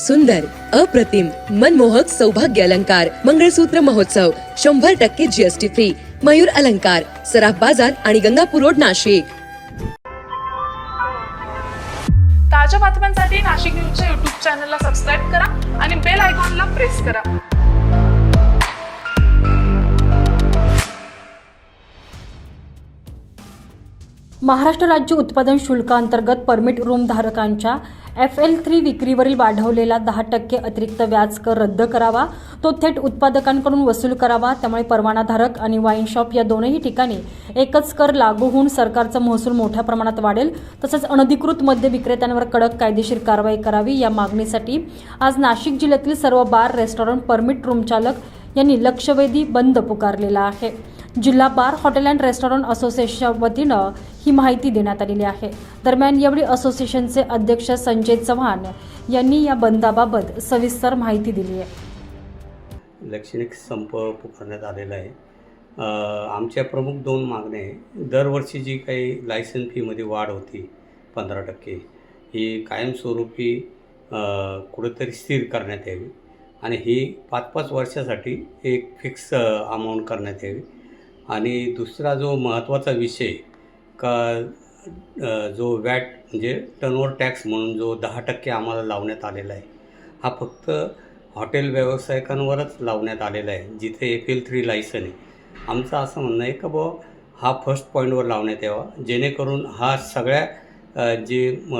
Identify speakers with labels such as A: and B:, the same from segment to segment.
A: सुंदर अप्रतिम मनमोहक सौभाग्य अलंकार मंगळसूत्र महोत्सव शंभर टक्के जीएसटी फ्री मयूर अलंकार सराफ बाजार आणि गंगापूर रोड नाशिक.
B: ताज्या बातम्यांसाठी नाशिक न्यूजच्या युट्यूब चॅनलला सबस्क्राईब करा आणि बेल आयकॉनला प्रेस करा.
C: महाराष्ट्र राज्य उत्पादन शुल्काअंतर्गत परमिट रूम धारकांच्या एफ एल थ्री विक्रीवरील वाढवलेला दहा टक्के अतिरिक्त व्याज कर रद्द करावा तो थेट उत्पादकांकडून वसूल करावा त्यामुळे परवानाधारक आणि वाईन शॉप या दोनही ठिकाणी एकच कर लागू होऊन सरकारचा महसूल मोठ्या प्रमाणात वाढेल तसंच अनधिकृत मद्य विक्रेत्यांवर कडक कायदेशीर कारवाई करावी या मागणीसाठी आज नाशिक जिल्ह्यातील सर्व बार रेस्टॉरंट परमिट रूम चालक यांनी लक्षवेधी बंद पुकारलेला आहे. जिल्हा बार हॉटेल अँड रेस्टॉरंट असोसिएशनच्या वतीनं ही माहिती देण्यात आलेली आहे. दरम्यान यावेळी असोसिएशनचे अध्यक्ष संजय चव्हाण यांनी या बंदाबाबत सविस्तर माहिती दिली आहे.
D: लक्षणिक संप पुकारण्यात आलेला आहे. आमच्या प्रमुख दोन मागण्या आहे. दरवर्षी जी काही लायसन फीमध्ये वाढ होती पंधरा टक्के ही कायमस्वरूपी कुठेतरी स्थिर करण्यात यावी आणि ही पाच पाच वर्षासाठी एक फिक्स अमाऊंट करण्यात यावी. आणि दुसरा जो महत्त्वाचा विषय का जो वॅट म्हणजे टर्नओव्हर टॅक्स म्हणून जो दहा टक्के आम्हाला लावण्यात आलेला आहे हा फक्त हॉटेल व्यावसायिकांवरच लावण्यात आलेला आहे जिथे एफ एल थ्री लायसन आहे. आमचं असं म्हणणं आहे का बुवा हा फर्स्ट पॉईंटवर लावण्यात यावा जेणेकरून हा सगळ्या जे म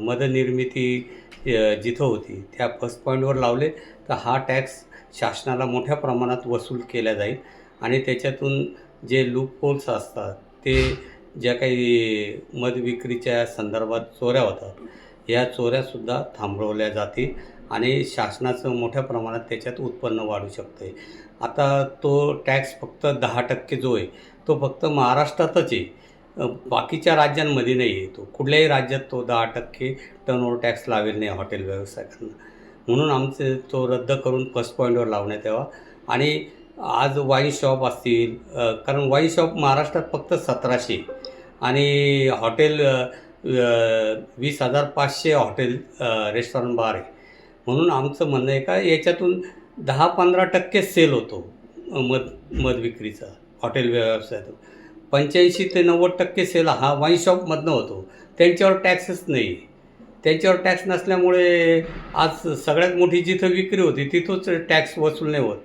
D: मदनिर्मिती जिथं होती त्या फर्स्ट पॉईंटवर लावले तर हा टॅक्स शासनाला मोठ्या प्रमाणात वसूल केला जाईल. आणि त्याच्यातून जे लूप होल्स असतात ते ज्या काही मध विक्रीच्या संदर्भात चोऱ्या होतात या चोऱ्यासुद्धा थांबवल्या जातील आणि शासनाचं मोठ्या प्रमाणात त्याच्यात उत्पन्न वाढू शकतं. आहे आता तो टॅक्स फक्त दहा टक्के जो आहे तो फक्त महाराष्ट्रातच आहे. बाकीच्या राज्यांमध्ये नाही आहे तो. कुठल्याही राज्यात तो दहा टक्के टर्नओव्हर टॅक्स लावेल नाही हॉटेल व्यावसायिकांना म्हणून आमचे तो रद्द करून फर्स्ट पॉईंटवर लावण्यात यावा. आणि आज वाईन शॉप असतील कारण वाईन शॉप महाराष्ट्रात फक्त सतराशे आणि हॉटेल वीस हजार पाचशे हॉटेल रेस्टॉरंट बार आहे. म्हणून आमचं म्हणणं आहे का याच्यातून दहा पंधरा टक्के सेल होतो मध मद विक्रीचा हॉटेल व्यवसायातून. पंच्याऐंशी ते नव्वद टक्के सेल हा वाईन शॉपमधनं होतो. त्यांच्यावर टॅक्सच नाही. त्यांच्यावर टॅक्स नसल्यामुळे आज सगळ्यात मोठी जिथं विक्री होती तिथंच टॅक्स वसूल नाही होत.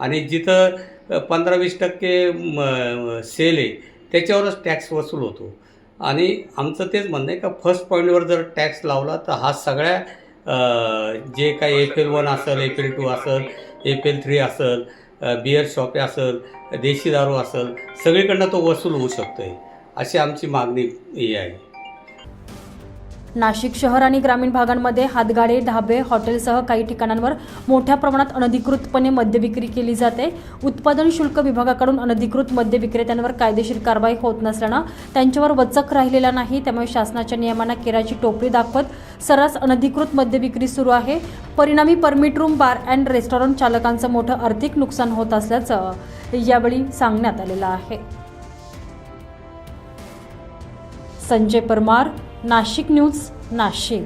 D: आणि जिथं पंधरा वीस टक्के सेल आहे त्याच्यावरच टॅक्स वसूल होतो. आणि आमचं तेच म्हणणं आहे का फर्स्ट पॉईंटवर जर टॅक्स लावला तर हा सगळ्या जे काही एफ एल वन असेल एफ एल टू असेल एफ एल थ्री असेल बिअर शॉपे असेल देशी दारू असेल सगळीकडनं तो वसूल होऊ शकतो आहे अशी आमची मागणी ही आहे.
C: नाशिक शहर आणि ग्रामीण भागांमध्ये हातगाडे ढाबे हॉटेलसह काही ठिकाणांवर मोठ्या प्रमाणात अनधिकृतपणे मद्य विक्री केली जाते. उत्पादन शुल्क विभागाकडून अनधिकृत मद्य विक्रेत्यांवर कायदेशीर कारवाई होत नसल्यानं त्यांच्यावर वचक राहिलेला नाही. त्यामुळे शासनाच्या नियमांना केराची टोपली दाखवत सर्रास अनधिकृत मद्य विक्री सुरू आहे. परिणामी permit room bar and restaurant चालकांचं मोठं आर्थिक नुकसान होत असल्याचं यावेळी सांगण्यात आलेलं आहे. संजय परमार नाशिक न्यूज नाशिक.